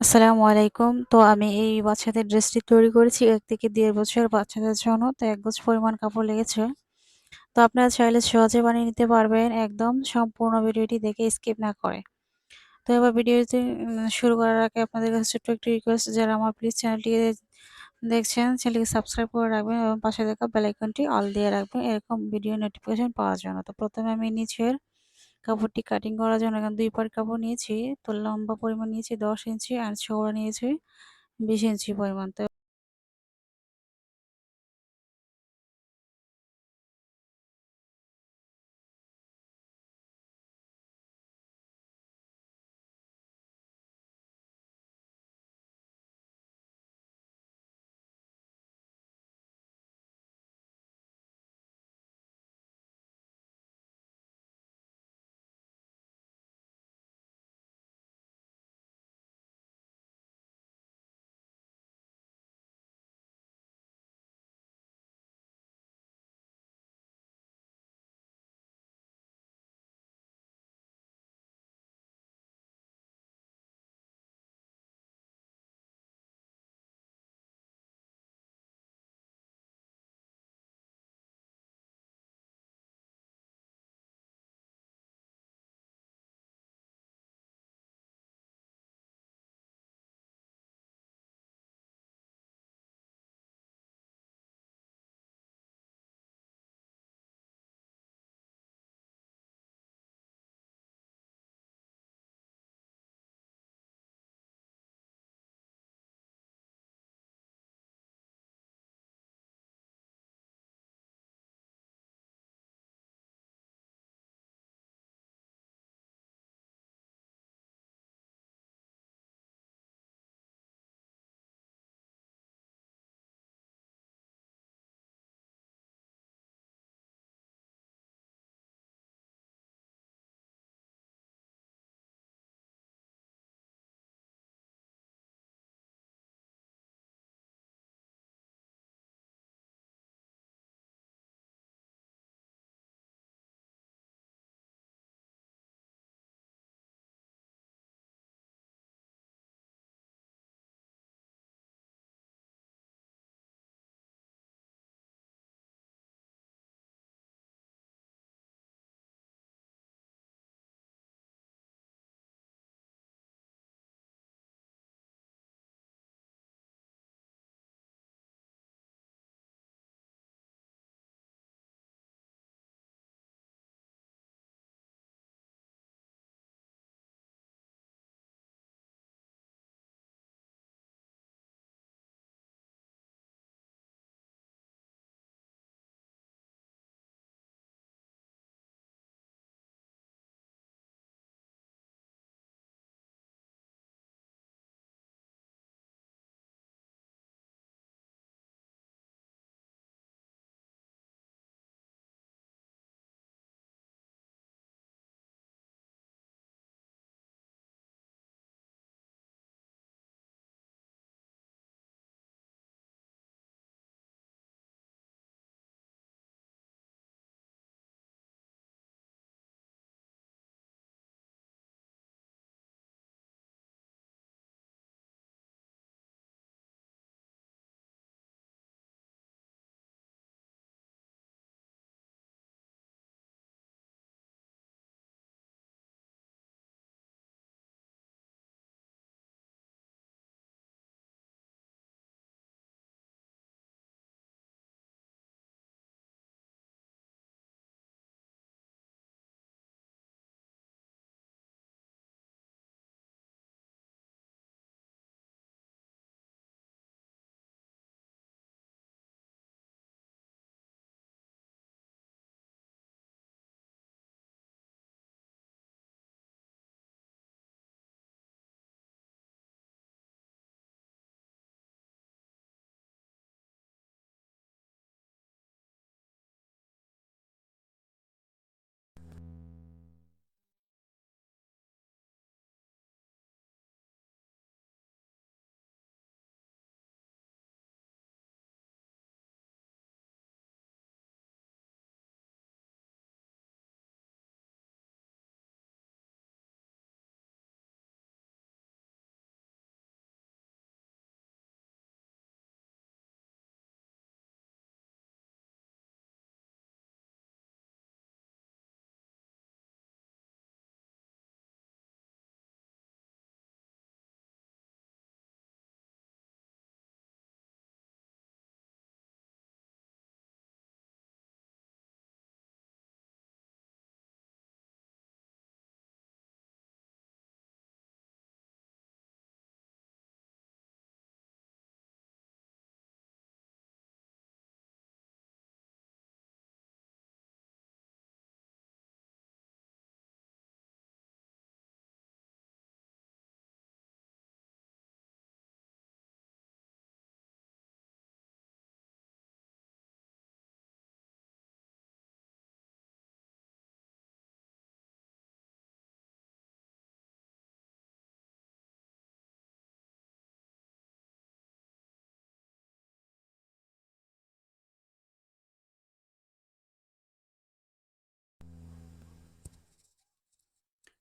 আসসালামু আলাইকুম। তো আমি এই বাচ্চাদের ড্রেসটি তৈরি করেছি ১ থেকে দেড় বছরের বাচ্চাদের জন্য। তো ১ গজ পরিমাণ কাপড় লেগেছে। তো আপনারা চাইলে সহজে বানিয়ে নিতে পারবেন একদম সম্পূর্ণ ভিডিওটি দেখে স্কিপ না করে। তো এবার ভিডিওটি শুরু করার আগে আপনাদের কাছে ছোট্ট একটি রিকোয়েস্ট যারা আমার প্লিজ চ্যানেলটিকে দেখছেন চ্যানেলটিকে সাবস্ক্রাইব করে রাখবেন এবং পাশে থাকা বেল আইকনটি অল দিয়ে রাখবেন এরকম ভিডিও নোটিফিকেশন পাওয়ার জন্য। তো প্রথমে আমি নিচের কাপড়টি কাটিং করার জন্য এখানে দুই পার কাপড় নিয়েছি। তো লম্বা পরিমাণ নিয়েছি ১০ ইঞ্চি আর চওড়া নিয়েছি ২০ ইঞ্চি পরিমাণ। তো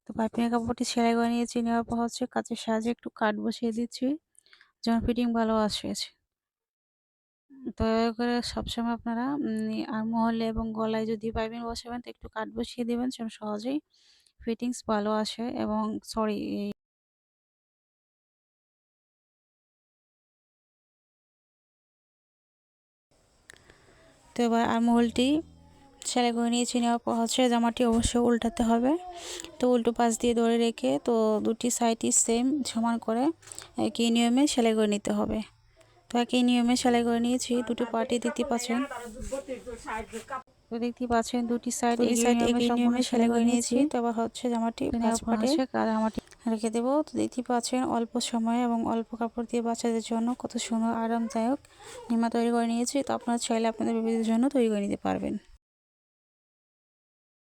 তো পাইপিংয়ের কাপড়টি সেলাই করে নিয়েছি। নেওয়ার পর হচ্ছে কাচের সাহায্যে একটু কাট বসিয়ে দিচ্ছি যেমন ফিটিং ভালো আসে তো করে সবসময় আপনারা আরমহলে এবং গলায় যদি পাইপিং বসাবেন, তো একটু কাট বসিয়ে দেবেন, যেন সহজেই ফিটিংস ভালো আসে এবং সরি, তো এবার আরমহলটি সেলাই করে নিয়েছি নেওয়ার পর হচ্ছে জামাটি অবশ্যই উল্টাতে হবে। তো উল্টো পাশ দিয়ে ধরে রেখে তো দুটি সাইডই সেম সমান করে একই নিয়মে সেলাই করে নিতে হবে। তো একই নিয়মে সেলাই করে নিয়েছি দুটি পার্টি দেখতে পাচ্ছেন। তো দেখতে পাচ্ছেন দুটি সাইড এই সাইড একই নিয়মে সেলাই করে নিয়েছি। তো আবার হচ্ছে জামাটি জামাটি রেখে দেবো। তো দেখতে পাচ্ছেন অল্প সময়ে এবং অল্প কাপড় দিয়ে বাচ্চাদের জন্য কত সুন্দর আরামদায়ক নিমা তৈরি করে নিয়েছি। তো আপনারা চাইলে আপনাদের বেবিদের জন্য তৈরি করে নিতে পারবেন।